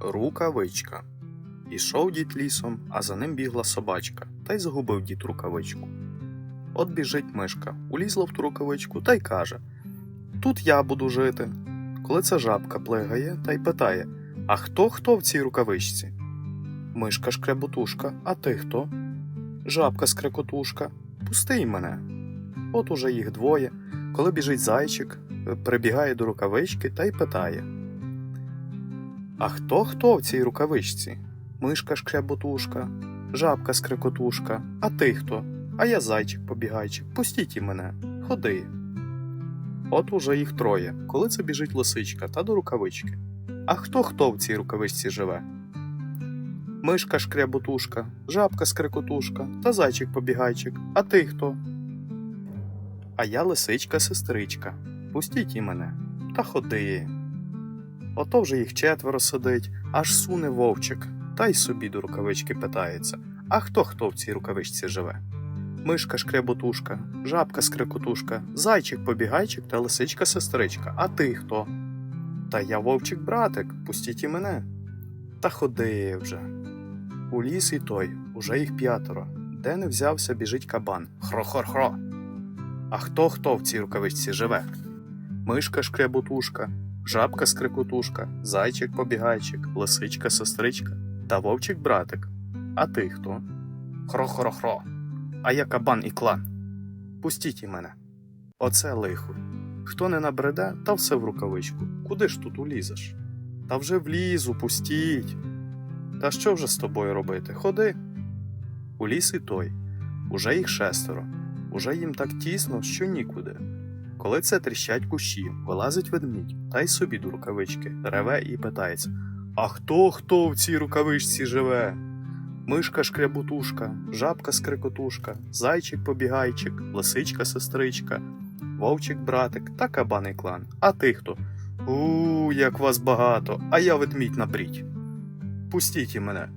Рукавичка. Ішов дід лісом, а за ним бігла собачка, та й загубив дід рукавичку. От біжить мишка, улізла в ту рукавичку та й каже: Тут я буду жити. Коли ця жабка плигає та й питає: А хто хто в цій рукавичці? Мишка шкряботушка, а ти хто? Жабка скрекотушка, пусти й мене. От уже їх двоє. Коли біжить зайчик, прибігає до рукавички та й питає: А хто хто в цій рукавичці? Мишка шкряботушка, жабка скрекотушка, а ти хто? А я зайчик побігайчик, пустіть і мене, ходи. От уже їх троє, коли це біжить лисичка та до рукавички. А хто хто в цій рукавичці живе? Мишка шкряботушка, жабка скрекотушка та зайчик побігайчик, а ти хто? А я лисичка сестричка. Пустіть і мене, та ходи. Ото вже їх четверо сидить, аж суне вовчик, та й собі до рукавички питається: А хто хто в цій рукавичці живе? Мишка шкряботушка, жабка скрекотушка, зайчик побігайчик та лисичка сестричка. А ти хто? Та я вовчик братик, пустіть і мене. Та ходи вже. У ліс і той, уже їх п'ятеро. Де не взявся, біжить кабан. Хро-хор-хро. А хто хто в цій рукавичці живе? Мишка шкряботушка, жабка скрикотушка, зайчик побігайчик, лисичка сестричка та вовчик братик. А ти хто? Хро-хро-хро. А я кабан і клан. Пустіть і мене. Оце лихо. Хто не набреде, та все в рукавичку. Куди ж тут улізеш? Та вже влізу, пустіть. Та що вже з тобою робити? Ходи. У ліс і той. Уже їх шестеро. Уже їм так тісно, що нікуди. Коли це тріщать кущі, вилазить ведмідь, та й собі до рукавички, реве і питається: А хто хто в цій рукавичці живе? Мишка шкряботушка, жабка скрикотушка, зайчик побігайчик, лисичка сестричка, вовчик братик та кабаний клан. А ти хто? У, як вас багато, а я ведмідь набріть. Пустіть і мене.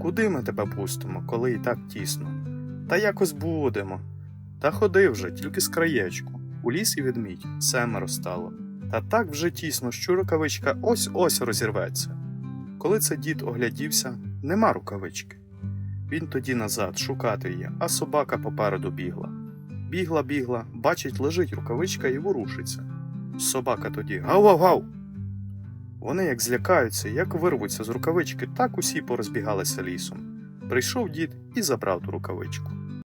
Куди ми тебе пустимо, коли і так тісно? Та якось будемо. Та ходи вже, тільки з краєчку. У ліс і ведмідь, семеро стало. Та так вже тісно, що рукавичка ось ось розірветься. Коли це дід оглядівся, нема рукавички. Він тоді назад шукати її, а собака попереду бігла. Бігла, бігла, бачить, лежить рукавичка і ворушиться. Собака тоді гав-гав-гав. Вони як злякаються, як вирвуться з рукавички, так усі порозбігалися лісом. Прийшов дід і забрав ту рукавичку.